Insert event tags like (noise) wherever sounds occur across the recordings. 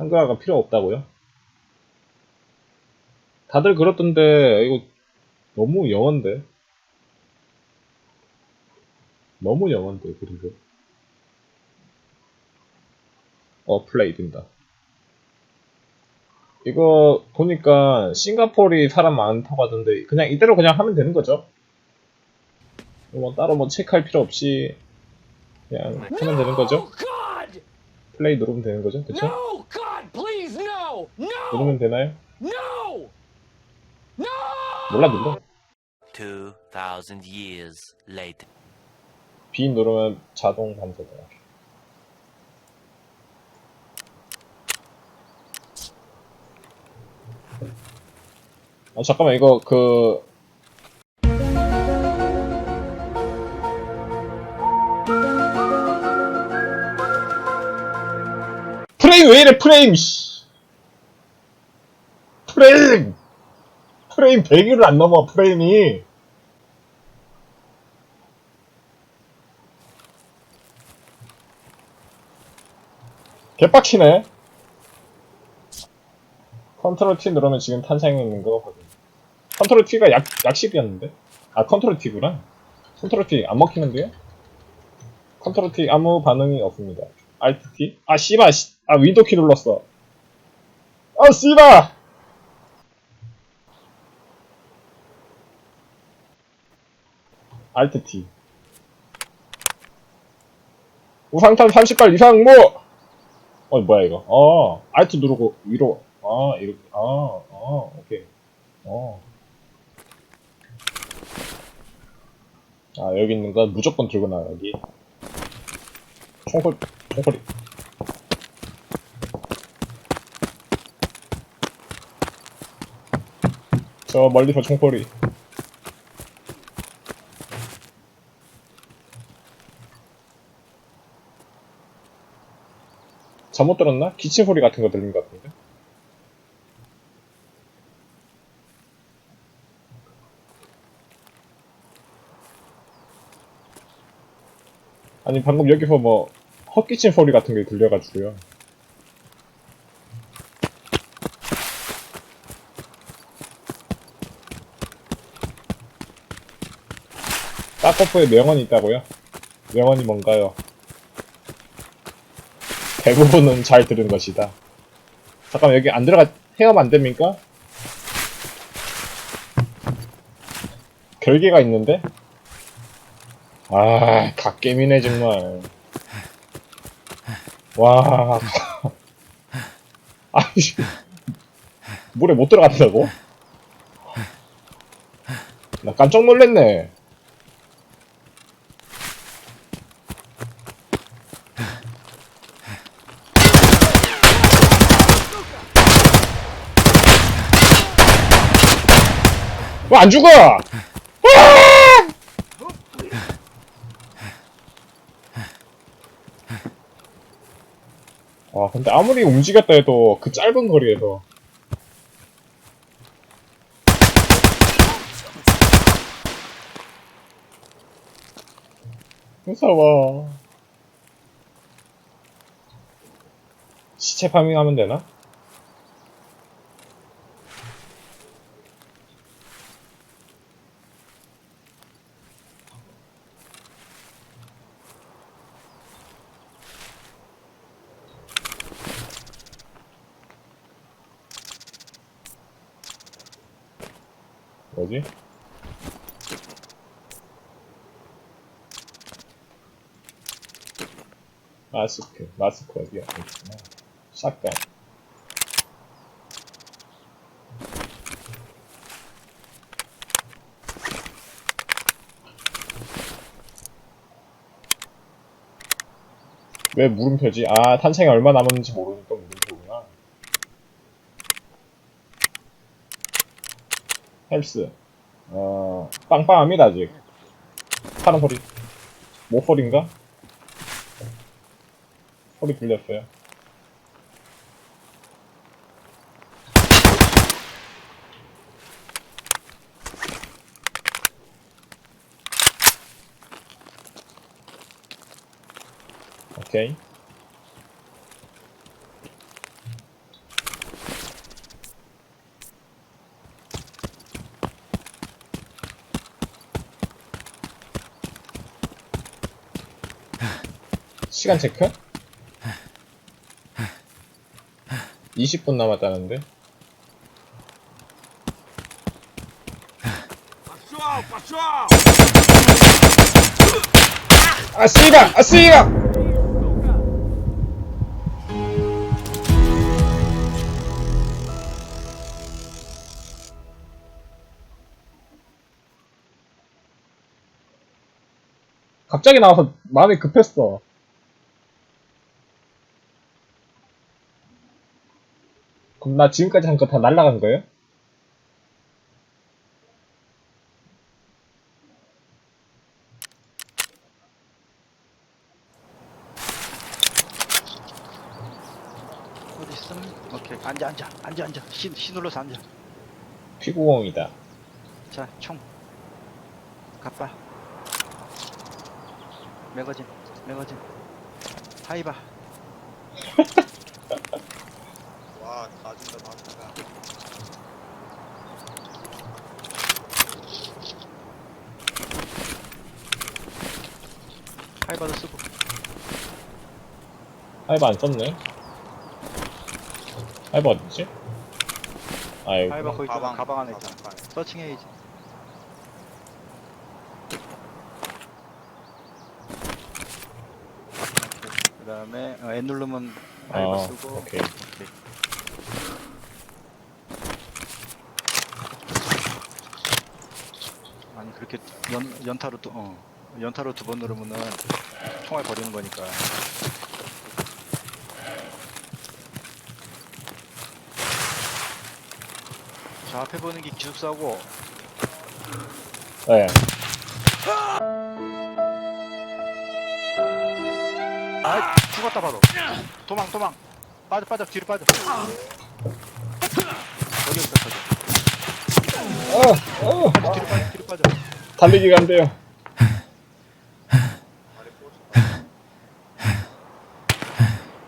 한글화가 필요 없다고요? 다들 그렇던데 이거 너무 영어인데 너무 영어인데 그리고 어 플레이 된다 이거 보니까 싱가포르이 사람 많다고 하던데 그냥 이대로 그냥 하면 되는 거죠? 뭐 따로 뭐 체크할 필요 없이 그냥 하면 되는 거죠? 플레이 누르면 되는 거죠? 그쵸? No, God, please, no! No! 누르면 되나요? No! No! 몰라 눌러 2,000 years later. B 누르면 자동 반사되나 아 잠깐만 이거 그 프레임 왜 이래 프레임 씨 프레임 프레임 100일을 안 넘어 프레임이 개빡치네. 컨트롤 T 누르면 지금 탄생해 있는 거거든. 컨트롤 T가 약, 약식이었는데? 아, 컨트롤 T구나. 컨트롤 T 안 먹히는데요? 컨트롤 T 아무 반응이 없습니다. Alt T? 아, 씨발, 씨. 아, 윈도우 키 눌렀어. 아, 씨발! Alt T. 우상탄 30발 이상 뭐! 어, 뭐야, 이거. 어, Alt 누르고 위로. 아, 이렇게. 아, 아, 오케이. 어. 아, 여기 있는 건 무조건 들고 나와, 여기. 총소리, 총소리. 저 멀리서 총소리. 잘못 들었나? 기침 소리 같은 거 들린 것 같은데? 아니 방금 여기서 뭐 헛기침 소리 같은 게 들려가지고요. 따코프에 명언이 있다고요? 명언이 뭔가요? 대부분은 잘 들은 것이다. 잠깐 여기 안 들어가 헤엄 안 됩니까? 결계가 있는데? 아, 갓게임이네 정말. 와, (laughs) 아이씨, 물에 못 들어간다고? 나 깜짝 놀랐네. 왜 안 죽어? 아! 아, 근데 아무리 움직였다 해도 그 짧은 거리에서. 무서워. 시체 파밍하면 되나? 뭐지? 마스크, 마스크 어디야? 있구나. 샷건. 왜 물음표지? 아, 탄창이 얼마 남았는지 모르니까 물음표구나. 헬스. 어, 빵빵합니다, 아직. 파란 소리. 모소리인가? 소리 들렸어요. 오케이. 시간 체크? 20분 남았다는데? 아, 씨발! 아, 씨발! 갑자기 나와서 마음이 급했어. 그럼 나 지금까지 한 거 다 날라간 거예요? 어디 있음? 오케이 앉아 앉아 앉아 앉아 시, 시 눌러서 앉아 피구공이다. 자총 갑바 매거진 매거진 하이바 (laughs) 와, 다 준다, 다 준다. 하이바도 쓰고 하이브 안 썼네. 하이브 어딨지? 아이고. 하이바 거기 있잖아 가방, 가방 안에 가방, 있잖아 가방. 서칭해야지 그 다음에 어, N 누르면 하이바 아, 쓰고 오케이. 오케이. 아니 그렇게 연, 연타로 두, 어, 연타로 두 번 누르면은 총알 버리는 거니까. 자 앞에 보는 게 기숙사고. 네. 아 죽었다 바로. 도망 도망. 빠져 빠져. 뒤로 빠져. 저기 있다 저기 어, 어, 뒤로 빠져 뒤로 빠져 달리기가 안 돼요.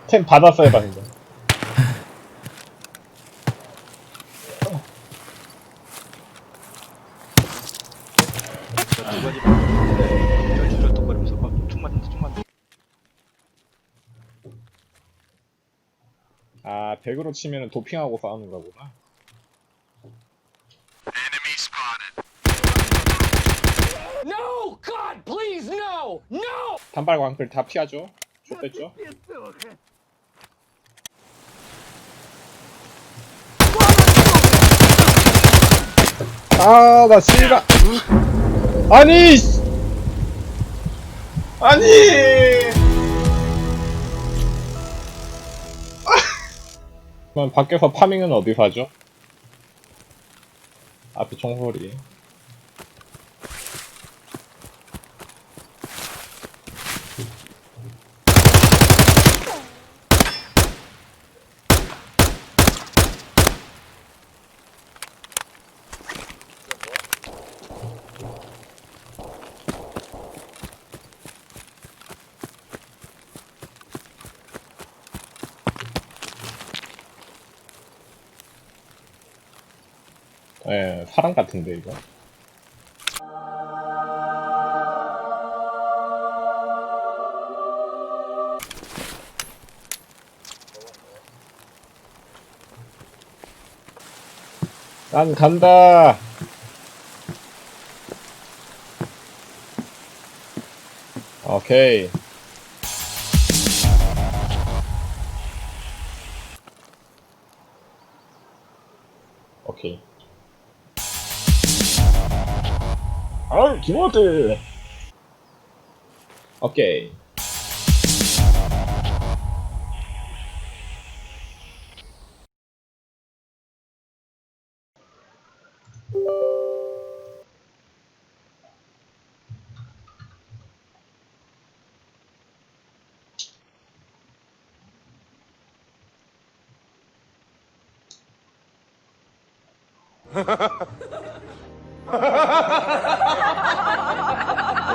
템 받았어요, 방금. 맞는다 아, 100으로 치면 도핑하고 싸우는 거구나. No! No! 단발 광클 다 피하죠? 좋댔죠? 아, 나 씨가. 아니! 씨. 아니! 그럼 밖에서 파밍은 어디서 하죠? 앞에 총소리. 예, 사람 같은데, 이거. 난 간다! 오케이. 오케이. 아, 김호들. 오케이. (laughs) 哈哈哈哈哈哈